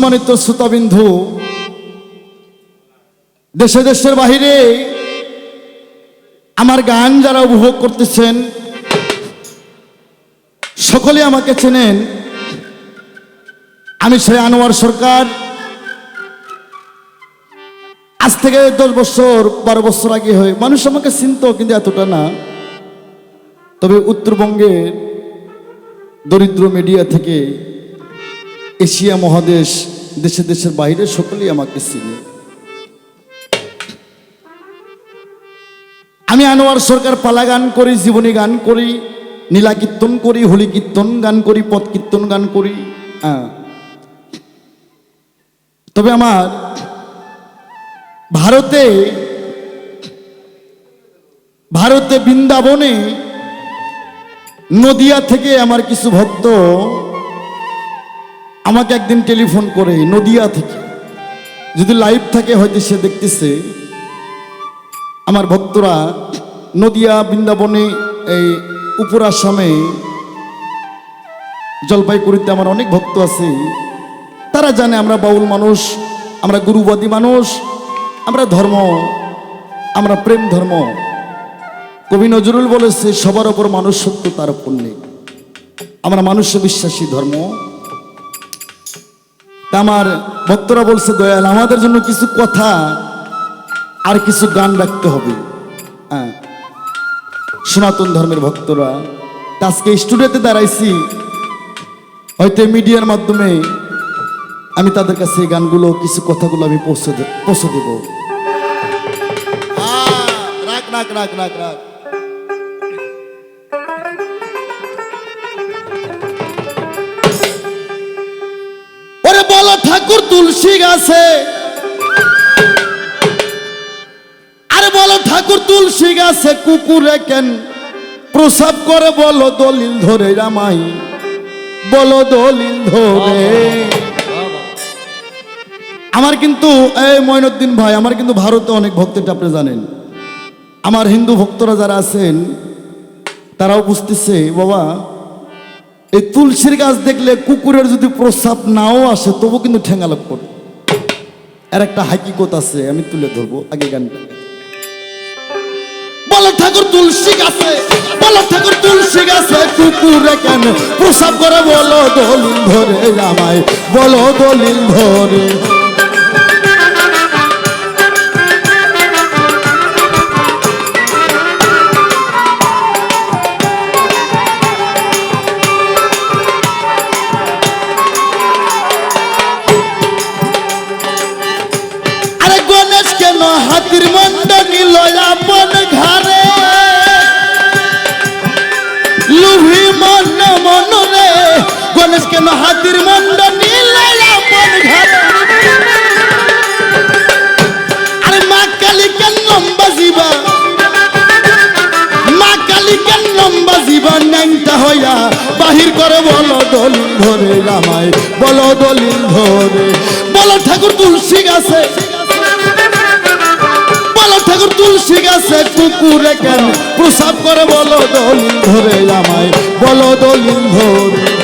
সম্মানিত শ্রোতাবিন্দু, দেশে দেশের বাহিরে আমার গান যারা উপভোগ করতেছেন, সকলে আমাকে চেনেন। আমি সেই আনোয়ার সরকার। আজ থেকে দশ বছর, বারো বছর আগে হয় মানুষ আমাকে চিনত, কিন্তু এতটা না। তবে উত্তরবঙ্গের দরিদ্র মিডিয়া থেকে এশিয়া মহাদেশ, দেশে দেশের বাইরে সকলেই আমাকে চিনে। আমি আনোয়ার সরকার পালা গান করি, জীবনী গান করি, নীলা কীর্তন করি, হোলি কীর্তন গান করি, পথ কীর্তন গান করি হ্যাঁ। তবে আমার ভারতে ভারতে বৃন্দাবনে নদিয়া থেকে আমার কিছু ভক্ত আমাকে একদিন টেলিফোন করে নদিয়া থেকে। যদি লাইভ থাকে, হয়তো সে দেখতেছে। আমার ভক্তরা নদিয়া বৃন্দাবনে এই উপর আসামে জলপাইগুড়িতে আমার অনেক ভক্ত আছে। তারা জানে আমরা বাউল মানুষ, আমরা গুরুবাদী মানুষ, আমরা ধর্ম, আমরা প্রেম ধর্ম। কবি নজরুল বলেছে, সবার ওপর মানুষ সত্য, তার উপর নেই। আমরা মানুষ্য বিশ্বাসী ধর্ম। তা আমার ভক্তরা বলছে, দয়াল, আমাদের জন্য কিছু কথা আর কিছু গান রাখতে হবে। হ্যাঁ। সনাতন ধর্মের ভক্তরা আজকে স্টুডিওতে দাঁড়াইছি। হয়তো মিডিয়ার মাধ্যমে আমি তাদের কাছে এই গানগুলো, কিছু কথাগুলো আমি পৌঁছে পৌঁছে দেব। রাখ রাখ রাখ রাখ রাখ। ঠাকুর তুলসী গাছে। আরে বলো ঠাকুর তুলসী গাছে কুকুরে কেন প্রসাব করে বলো দলিল ধরে রামাই। বলো দলিল ধরে। আমার কিন্তু, এই ময়নুদ্দিন ভাই, আমার কিন্তু ভারতে অনেক ভক্ত, এটা আপনি জানেন। আমার হিন্দু ভক্তরা যারা আছেন, তারাও বুঝতেছে, বাবা এই তুলসীর গাছ দেখলে কুকুরের যদি প্রস্রাব নাও আসে, তবু কিন্তু ঠেঙ্গালাপ করে আর একটা হাকিকত আছে, আমি তুলে ধরবো, আগে গানটা। বলো ঠাকুর তুলসী গাছে, বলো ঠাকুর তুলসী গাছে কুকুরে কেন? প্রসাব করে বলো দলিল ধরে আমায়, বলো দলিল ধরে। কেন হাতির মন্ড নিল আপন ঘরে লুভি মন মন রে গণেশ কেন হাতির মন্ড নিল আপন ঘরে আরে মা কালী কেন লম্বা জীবা মা কালী কেন লম্বা জীবা ন্যাংটা হইয়া বাহির করে বলো দলিল ধরে রামায়, বলো দলিল ধরে। বলো ঠাকুর তুলসী গাছে ঠাকুর তুলসী গাছে কুকুরে কেন প্রসাব করে বলো দলিল ধরে আমায় বলো দলিল ধরে।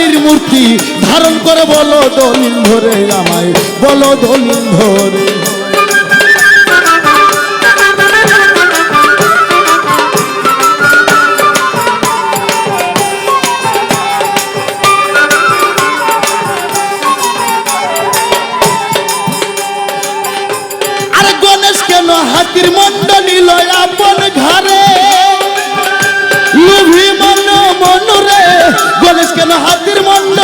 নারীর মূর্তি ধারণ করে বলো দলিল ধরে আমায় বলো দলিল ধরে। হাতির মন্ড নিল আপন ঘরে কেন হাতির মন্ড।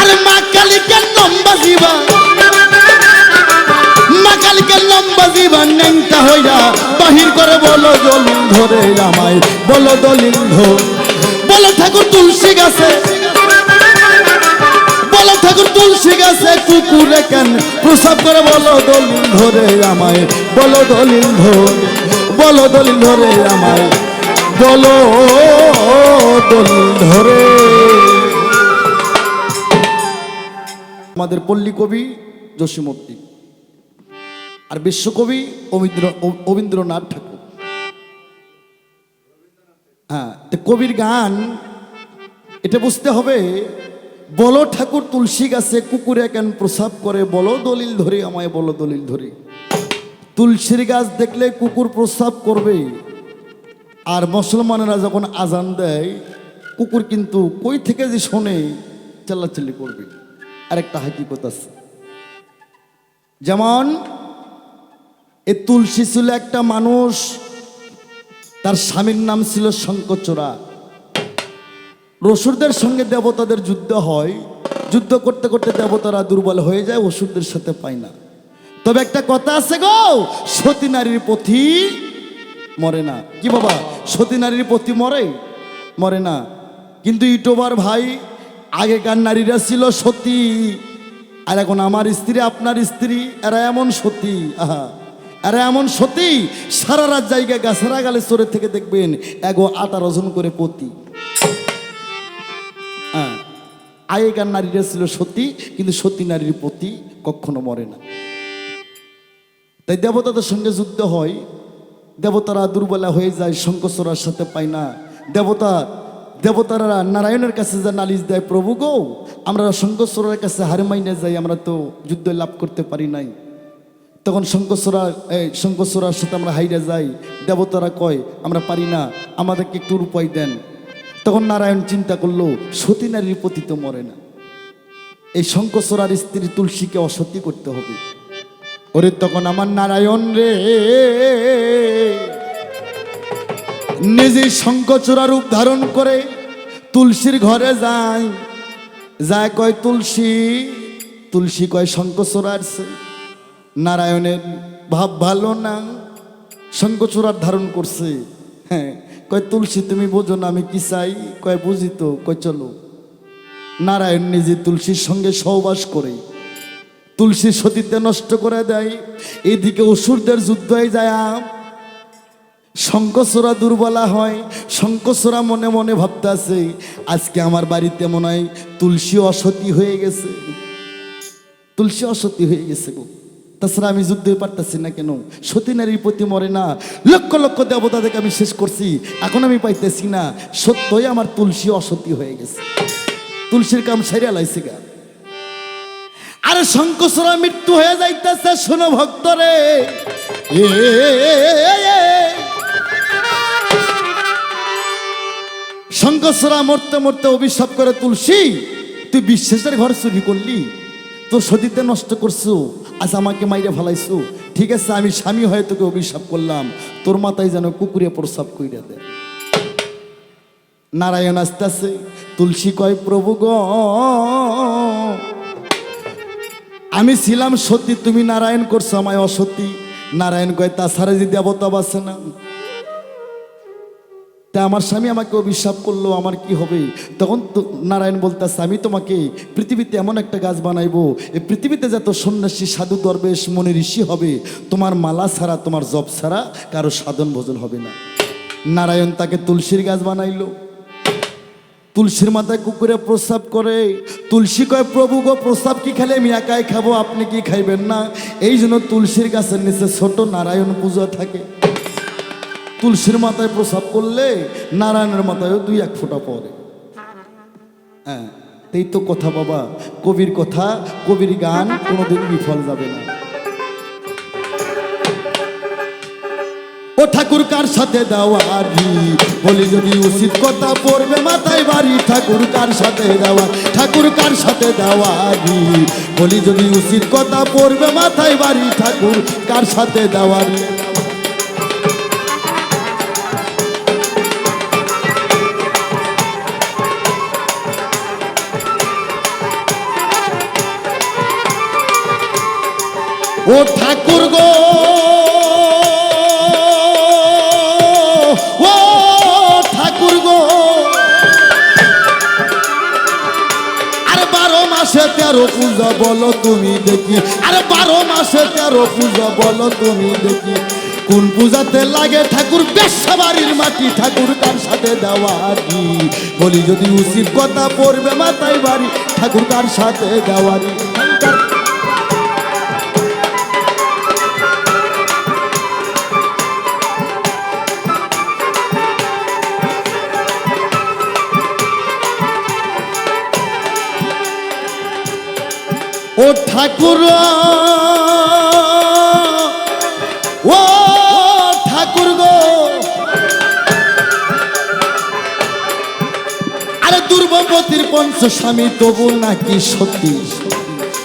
আরে মা কালিকে লম্বা জীবন। মা কালিকে লম্বা জীবন ন্যাংটা হইয়া বাহির করে বলো দলিল ধরে রামায় বলো দলিল বলো ঠাকুর তুলসী গাছে। বলো ঠাকুর তুলসী গাছে কুকুরে কেন প্রসাব করে বলো দলিল ধরে আমায়, বলো দলিল ধরে। বলো দলিল ধরে আমায় বলো দলিল ধরে। আমাদের পল্লী কবি জসীমদ্দি আর বিশ্বকবি অবীন্দ্র অবীন্দ্রনাথ ঠাকুর। হ্যাঁ তো কবির গান, এটা বুঝতে হবে, বলো ঠাকুর তুলসী গাছে কুকুরে কেন প্রসাব করে, বলো দলিল ধরে আমায়, বলো দলিল ধরে। তুলসীর গাছ দেখলে কুকুর প্রস্রাব করবে। আর মুসলমানেরা যখন আজান দেয়, কুকুর কিন্তু কই থেকে যে শোনে, চেল্লাচিল্লি করবে। আরেকটা হাকিকত আছে। যেমন, এ তুলসী ছিল একটা মানুষ, তার স্বামীর নাম ছিল শঙ্কচোরা রসুরদের সঙ্গে দেবতাদের যুদ্ধ হয়। যুদ্ধ করতে করতে দেবতারা দুর্বল হয়ে যায়, অসুরদের সাথে পায় না। তবে একটা কথা আছে গো, সতী নারীর পথি মরে না। কি বাবা, সতী নারীর পথি মরে? মরে না। কিন্তু ইউটিউবার ভাই, আগেকার নারীরা ছিল সতী, আর এখন আমার স্ত্রী, আপনার স্ত্রী, এরা এমন সতী। আহা। এরা এমন সতী, সারা রাত জায়গায় গাছেরা গালে চড়ে থেকে দেখবেন, এগো আঠারো জন করে পতি। হ্যাঁ আগেকার নারীরা ছিল সতী, কিন্তু সতী নারীর প্রতি কখনো মরে না। তাই দেবতাদের সঙ্গে যুদ্ধ হয়। দেবতারা দুর্বলা হয়ে যায় শঙ্কচরার সাথে পায় না। দেবতা, দেবতারা নারায়ণের কাছে যা নালিশ দেয়, প্রভু গো, আমরা শঙ্কচরের কাছে হার মাইনে যাই, আমরা তো যুদ্ধ লাভ করতে পারি নাই। তখন শঙ্কচরা এই শঙ্কচরার সাথে আমরা হাইরে যাই। দেবতারা কয়, আমরা পারি না, আমাদেরকে একটু উপায় দেন। তখন নারায়ণ চিন্তা করল, সতী নারীর প্রতি তো মরে না। এই শঙ্কচরার স্ত্রী তুলসীকে অসতী করতে হবে। ওরে তখন আমার নারায়ণ রে। নিজে শঙ্কচূড়া রূপ ধারণ করে তুলসীর ঘরে যায়। যায় কয় তুলসী তুলসী কয় শঙ্কচূড়া আসছে। নারায়ণের ভাব ভালো না শঙ্কচূড়ার ধারণ করছে। হ্যাঁ কয় তুলসী, তুমি বোঝো না আমি কি চাই? কয় বুঝি তো, কয় চলো। নারায়ণ নিজে তুলসীর সঙ্গে সহবাস করে। তুলসী সতীতে নষ্ট করে দেয়। এদিকে অসুরদের যুদ্ধ হয়ে যায় শঙ্কসরা দুর্বলা হয় শঙ্কসরা মনে মনে ভাবতেছে আজকে আমার বাড়িতে মনে হয় তুলসী অসতী হয়ে গেছে। তুলসী অসতী হয়ে গেছে গো। তাছাড়া আমি যুদ্ধে পারতেছি না কেন? সতী নারীর প্রতি মরে না। লক্ষ লক্ষ দেবতা থেকে আমি শেষ করছি। এখন আমি পাইতেছি না। সত্যই আমার তুলসী অসতী হয়ে গেছে। তুলসীর কাম সারিয়া লাইছে গা। আরে শঙ্কসরা মৃত্যু হয়ে যাইতেছে, শোনো ভক্তরে। শঙ্কসরা মরতে মরতে অভিশাপ করে তুলসী, তুই বিশ্বাসের ঘর চুরি করলি। তোর সতীতে নষ্ট করছ, আজ আমাকে মাইরে ফেলাইছো। ঠিক আছে, আমি স্বামী হয়ে তোকে অভিশাপ করলাম। তোর মাথায় যেন কুকুরে প্রসাব কইরা দেয়। নারায়ণ আস্তে তুলসী কয়, প্রভু গ আমি ছিলাম সত্যি তুমি নারায়ণ করছ আমায় অসত্যি নারায়ণ কয়, তাছাড়া যে দেবতা বাসে না। তা আমার স্বামী আমাকে অভিশাপ করল, আমার কি হবে? তখন তো নারায়ণ বলতেছে, আমি তোমাকে পৃথিবীতে এমন একটা গাছ বানাইবো এই পৃথিবীতে যত সন্ন্যাসী, সাধু, দরবেশ, মনে, ঋষি হবে, তোমার মালা ছাড়া, তোমার জব ছাড়া কারও সাধন ভোজন হবে না। নারায়ণ তাকে তুলসীর গাছ বানাইলো। তুলসীর মাথায় কুকুরে প্রস্রাব করে। তুলসী কয়, প্রভু গো, প্রস্রাব কি খেলে আমি একাই খাব, আপনি কি খাইবেন না? এই জন্য তুলসীর গাছের নিচে ছোট নারায়ণ পূজা থাকে। তুলসীর মাথায় প্রস্রাব করলে নারায়ণের মাথায়ও দুই এক ফোঁটা পড়ে। হ্যাঁ এই তো কথা বাবা। কবির কথা, কবির গান কোনোদিন বিফল যাবে না। ও ঠাকুর কার সাথে দেওয়ারি? বলি যদি উচিত কথা পড়বে মাথায় বাড়ি, ঠাকুর কার সাথে দেওয়া, ঠাকুর কার সাথে দেওয়ারি? বলি যদি উচিত কথা পড়বে মাথায় বাড়ি, ঠাকুর কার সাথে দেওয়ারি? ও ঠাকুর গো তেরো পূজা বলো তুমি দেখি। আরে বারো মাসে তেরো পূজা বলো তুমি দেখি। কোন পূজাতে লাগে ঠাকুর? বেশাবাড়ির মাটি ঠাকুর তার সাথে দেওয়া কি বলি যদি উচিত কথা পড়বে মাথায় বাড়ি, ঠাকুর তার সাথে দেওয়ারি ও ঠাকুর ও ঠাকুর গো। আরে দুর্বপতির পঞ্চস্বামী তবু নাকি সত্যি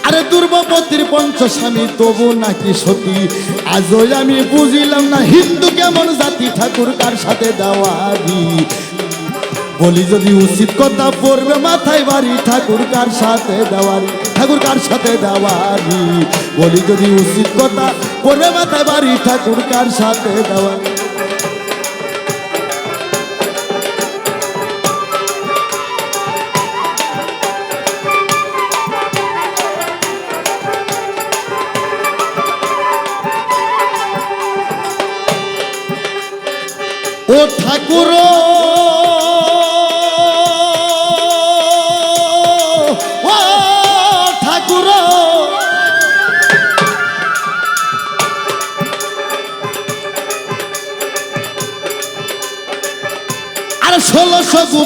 আরে দুর্বপতির পঞ্চস্বামী তবু নাকি সতী? আজও আমি বুঝিলাম না, হিন্দু কেমন জাতি? ঠাকুর কার সাথে দেওয়ারি? বলি যদি উচিত কথা পড়বে, মাথায় বাড়ি ঠাকুর কার সাথে দেওয়ারি? ঠাকুর কার সাথে দেওয়ারি বলি যদি উচিত কথা করে মাথায় বাড়ি ঠাকুর কার সাথে দেওয়ারি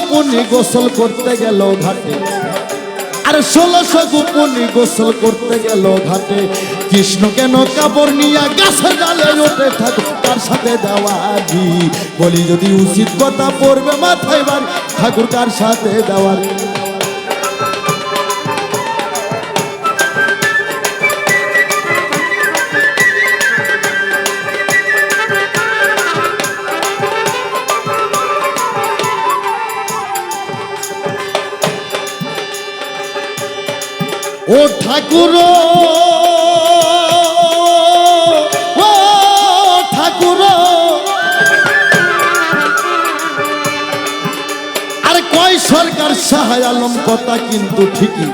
গোপনে গোসল করতে গেল ঘাটে। আর ষোলোশো গোপনে গোসল করতে গেল ঘাটে। কৃষ্ণ কেন কাপড় নিয়ে গাছের ডালে ওঠে থাকে? তার সাথে দেওয়ারি বলি যদি উচিত কথা পড়বে মাথায় বাড়ি ঠাকুর কার সাথে দেওয়ারি। ও ঠাকুর ও ঠাকুর। আরে কয় সরকার সাহায় আলম, কথা কিন্তু ঠিকই।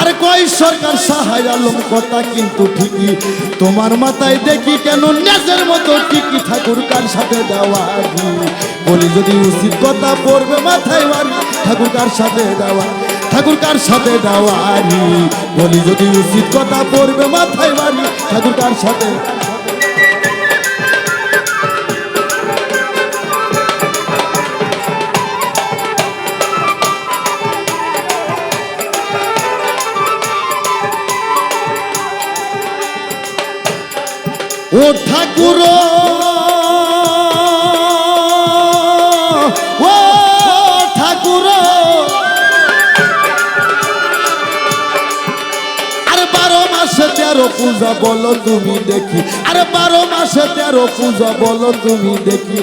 আরে কয় সরকার সাহায় আলম, কথা কিন্তু ঠিকই। তোমার মাথায় দেখি কেন নেজের মতো ঠিকই ঠাকুর কার সাথে দেওয়ারি বলি যদি উচিত কথা পড়বে মাথায় ঠাকুর কার সাথে দেওয়া ঠাকুর কার সাথে দেওয়ারি বলি, যদি উচিত কথা পড়বে মাথায় বাড়ি ঠাকুর কার সাথে ও ঠাকুর তেরো পূজা বলো তুমি দেখি। আরে বারো মাসে তেরো পূজা বলো তুমি দেখি।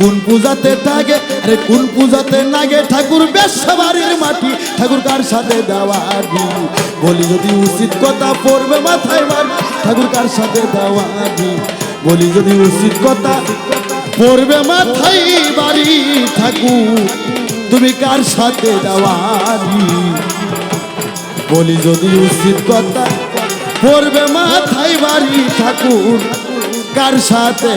কোন পূজাতে থাকে, আরে কোন পূজাতে নাগে? ঠাকুর বেশ্যা বাড়ির মাটি, ঠাকুর কার সাথে দেওয়ারি বলি যদি উচিত কথা পড়বে মাথায় বাড়ি ঠাকুর কার সাথে দেওয়ারি বলি যদি উচিত কথা পড়বে মাথায় বাড়ি, ঠাকুর তুমি কার সাথে দেওয়া দেওয়ারি বলি যদি উচিত কথা পড়বে মাথায় বাড়ি ঠাকুর, কার সাথে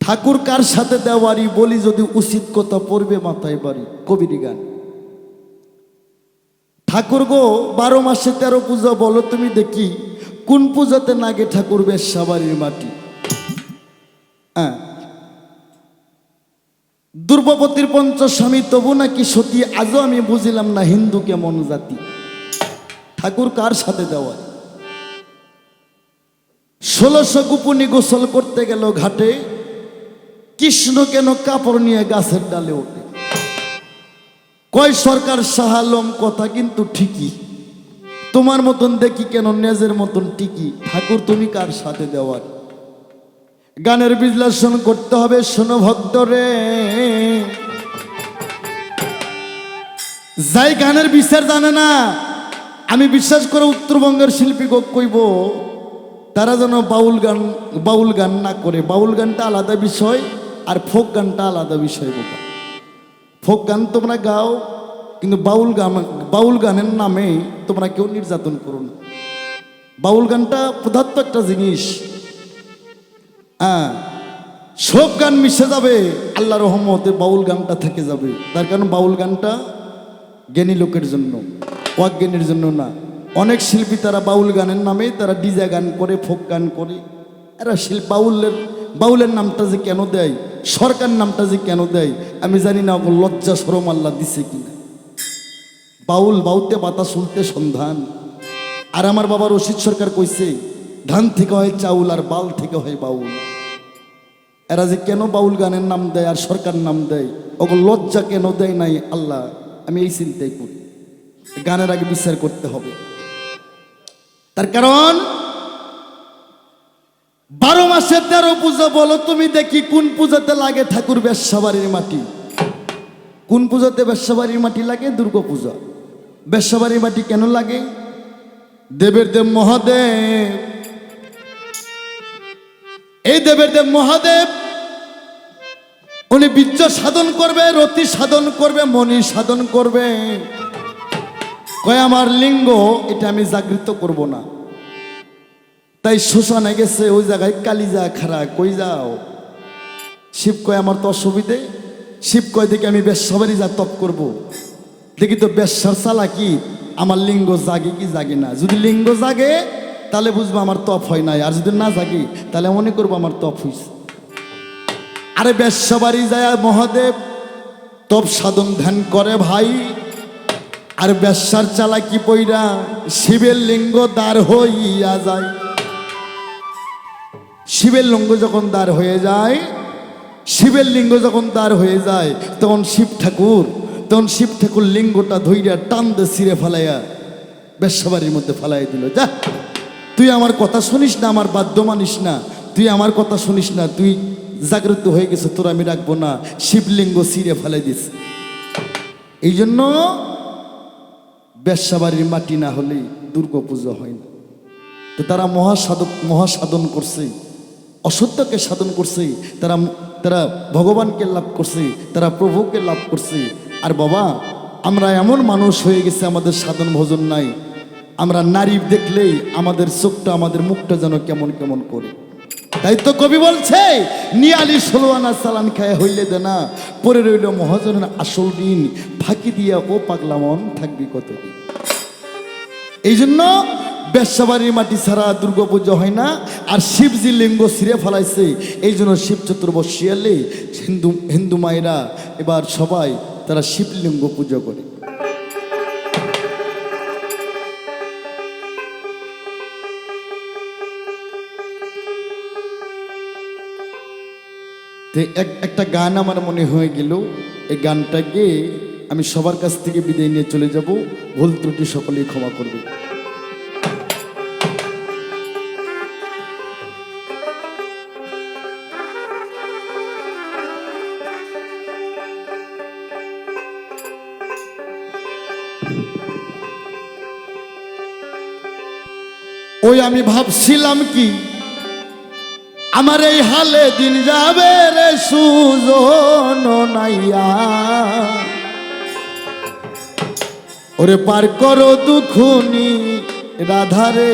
ঠাকুর কার সাথে দেওয়ারি বলি যদি উচিত কথা পড়বে মাথায় বাড়ি কবির গান। ঠাকুর গো, বারো মাসে তেরো পূজা, বলো তুমি দেখি, কোন পূজাতে নাগে ঠাকুর বেশ বাড়ির মাটি? হ্যাঁ। দুর্বপতির পঞ্চস্বামী, তবু নাকি সতী, আজও আমি বুঝিলাম না হিন্দু কেমন জাতি। ঠাকুর কার সাথে দেওয়া? ষোলোশো গোপনী গোসল করতে গেল ঘাটে, কৃষ্ণ কেন কাপড় নিয়ে গাছের ডালে ওঠে? কয় সরকার সাহালম কথা কিন্তু ঠিকই, তোমার মতন দেখি কেন নেজের মতন টিকি? ঠাকুর, তুমি কার সাথে দেওয়ার গানের বিশ্লেষণ করতে হবে, শোনো ভক্ত রে যাই গানের বিচার জানে না, আমি বিশ্বাস করে উত্তরবঙ্গের শিল্পী কইব, তারা যেন বাউল গান বাউল গান না করে। বাউল গানটা আলাদা বিষয়, আর ফোক গানটা আলাদা বিষয় বাবা ফোক গান তোমরা গাও, কিন্তু বাউল গান, বাউল গানের নামে তোমরা কেউ নির্যাতন করো না। বাউল গানটা পদার্থ একটা জিনিস হ্যাঁ সব গান মিশে যাবে আল্লাহ রহমতে বাউল গানটা থেকে যাবে। তার কারণ বাউল গানটা জ্ঞানী লোকের জন্য অজ্ঞানীর জন্য না। অনেক শিল্পী তারা বাউল গানের নামে তারা ডিজা গান করে, ফোক গান করে। এরা শিল্প বাউলের বাউলের নামটা যে কেন দেয়, সরকার নামটা যে কেন দেয়, আমি জানি না লজ্জা সরম আল্লাহ দিছে কিনা। বাউল বাউতে বাতা শুনতে সন্ধান। আর আমার বাবার রশিদ সরকার কইছে ধান থেকে হয় চাউল আর বাল থেকে হয় বাউল। এরা যে কেন বাউল গানের নাম দেয় আর সরকার নাম দেয় ওকে লজ্জা কেন দেয় নাই আল্লাহ, আমি এই চিন্তাই করি। গানের আগে বিচার করতে হবে। তার কারণ, বারো মাসে তেরো পুজো বলো, তুমি দেখি কোন পূজাতে লাগে ঠাকুর বেশ্যাবাড়ির মাটি। কোন পুজোতে বেশ্যাবাড়ির মাটি লাগে? দুর্গা পূজা। বেশ্যাবাড়ির মাটি কেন লাগে? দেবের দেব মহাদেব এই দেবের দেব মহাদেব, উনি বীর্য সাধন করবে, রতি সাধন করবে মনি সাধন করবে। কয়, আমার লিঙ্গ, এটা আমি জাগৃত করব না। তাই শ্মশানে গেছে, ওই জায়গায় কালিজা খারা কই যাও? শিব কয়, আমার তো অসুবিধে। শিব কয়, দেখি, আমি বেশাবারি যা তপ করব। দেখি তো বেশ চালা কি, আমার লিঙ্গ জাগে কি জাগে না। যদি লিঙ্গ জাগে তাহলে বুঝব আমার তপ হয় নাই। আর যদি না জাগে, তাহলে মনে করব আমার তপ হয়েছে আরে বেশাবাড়ি যায় মহাদেব, তপ সাধন ধ্যান করে ভাই। আর বেশ্যার চালা কি পইরা শিবের লিঙ্গ দ্বার হইয়া যায়। শিবের লিঙ্গ যখন দ্বার হয়ে যায়, শিবের লিঙ্গ যখন দ্বার হয়ে যায়, তখন শিব ঠাকুর, তখন শিব ঠাকুর লিঙ্গটা ধইরা টান দিয়ে ছিঁড়ে ফেলাইয়া বেশ্যাবাড়ির মধ্যে ফেলাই দিল। যা। তুই আমার কথা শুনিস না, আমার বাদ্য মানিস না। তুই আমার কথা শুনিস না, তুই জাগ্রত হয়ে গেছে, তোর আমি রাখব না। শিবলিঙ্গ ছিঁড়ে ফেলে দিস এই জন্য বেশ্যাবাড়ির মাটি না হলে দুর্গা পুজো হয় না। তো তারা মহাসাধক, মহাসাধন করছে। অসত্যকে সাধন করছে। তারা তারা ভগবানকে লাভ করছে। তারা প্রভুকে লাভ করছে। আর বাবা, আমরা এমন মানুষ হয়ে গেছে, আমাদের সাধন ভোজন নাই। আমরা নারী দেখলেই আমাদের চোখটা, আমাদের মুখটা যেন কেমন কেমন করে। তাই তো কবি বলছে, নিয়ালি ষোলো আনা চালান খায় হইলে দে না, পরে রইল মহাজনের আসল দিন, ফাঁকি দিয়া ও পাগলা মন থাকবি কতদিন। এই জন্য বেশ্যাবাড়ির মাটি ছাড়া দুর্গাপুজো হয় না, আর শিবজি লিঙ্গ ছিঁড়ে ফেলাইছে। এই জন্য শিব চতুর্বশী এলে হিন্দু হিন্দু মায়েরা এবার সবাই তারা শিবলিঙ্গ পুজো করে। তো এক, একটা গান আমার মনে হয়ে গেল, এই গানটা গিয়ে আমি সবার কাছ থেকে বিদায় নিয়ে চলে যাব। ভুল ত্রুটি সকলেই ক্ষমা করবে। ওই আমি ভাবছিলাম কি আমার এই হালে দিন যাবে রে সুজন নাইয়া। ওরে পার করো দুখুনি রাধারে।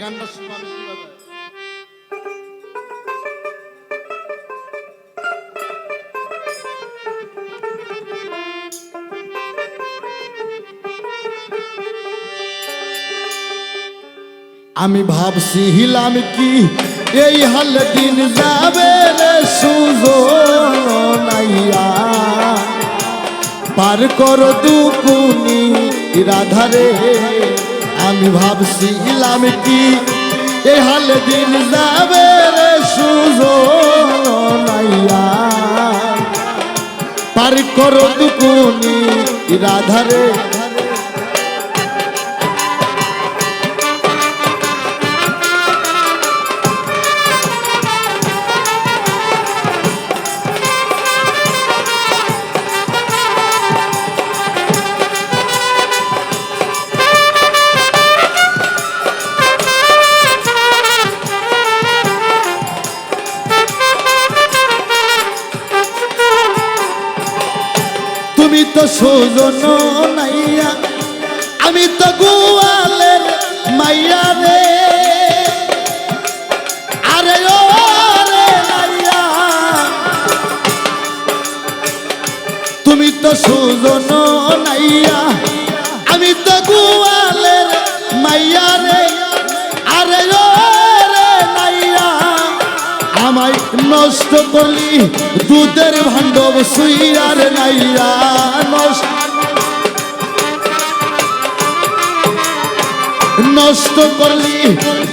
গানটা আমি? আমি ভাবছি হিলাম কি এই হাল দিন যাবে রে সুজন নাইয়া পার কর দুকুনি রাধারে আমি ভাবছিলাম কি? এই হালে দিন যাবে রে সুজো নাইয়া পার করো দুকুনি রাধারে আমায় নষ্ট করলি, দুধের ভাণ্ডব সুইয়ার নাইয়া নষ্ট। নষ্ট করলি,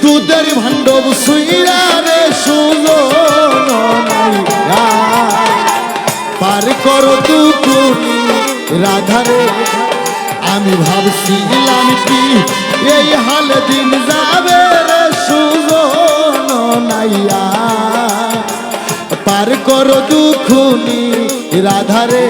দুধের ভাণ্ডব সুইয়ারে সুলো নাইয়া পার করো দুকুনি রাধারে আমি ভাবছিলাম কি, এই হাল দিন যাবে রে সুজন নাইয়া পার করো দুখুনি রাধারে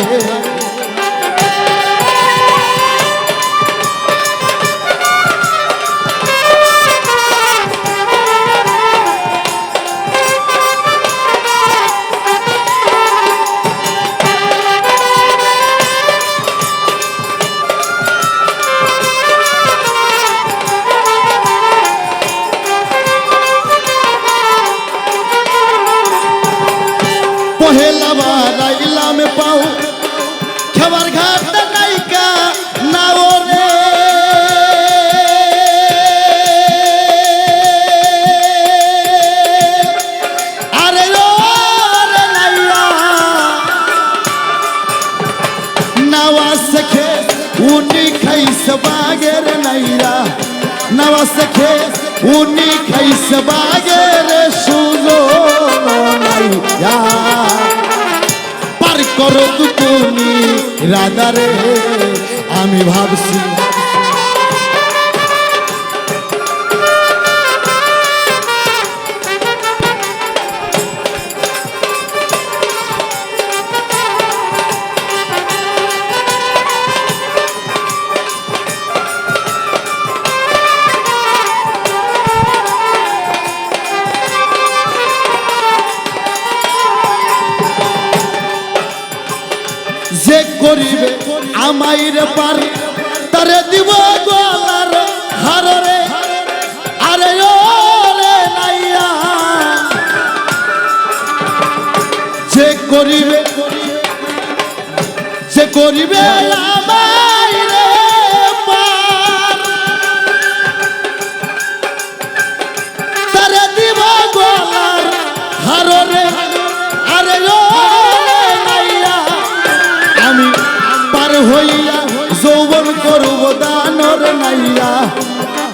হইয়া, যৌবন করব দানর নাইয়া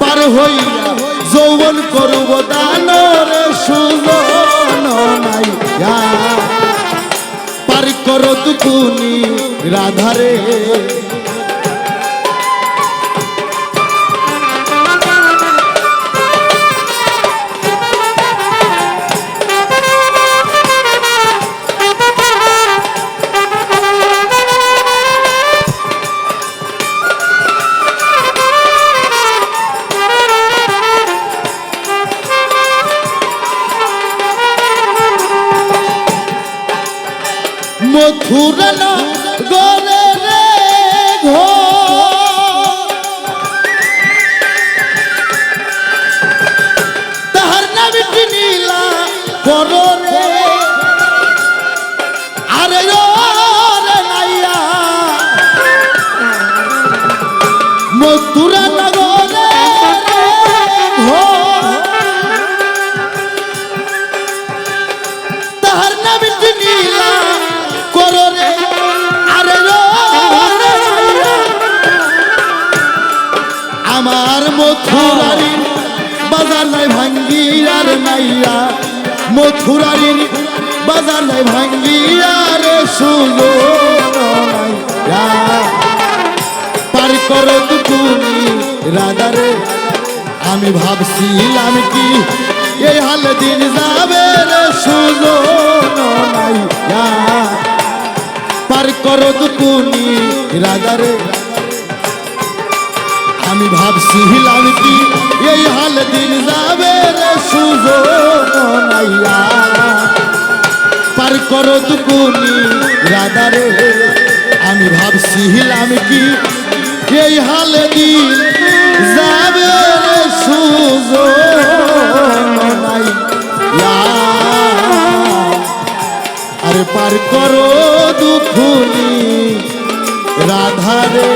পার হইয়া, যৌবন করব দানর সুজন নাইয়া পার কর তুকুনি রাধারে। মথুরন গরে রে ঘো ভাঙ্গি আর নাইয়া মথুরারি বাজার নাই ভাঙ্গি আর সুযোগ নাইয়া পার করো তুমি রাধারে আমি ভাবছিলাম কি এই হাল দিন যাবে রে নাইয়া পার করো তুমি রাধারে আমি ভাবছিলাম কি এই হাল দিন যাবে রে সুযোগ নাইয়া পার করো দুকুনি রাধারে, আমি ভাবছিলাম কি এই হাল দিন যাবে রে সুযোগ নাইয়া আরে পার করো দুখুনি রাধারে।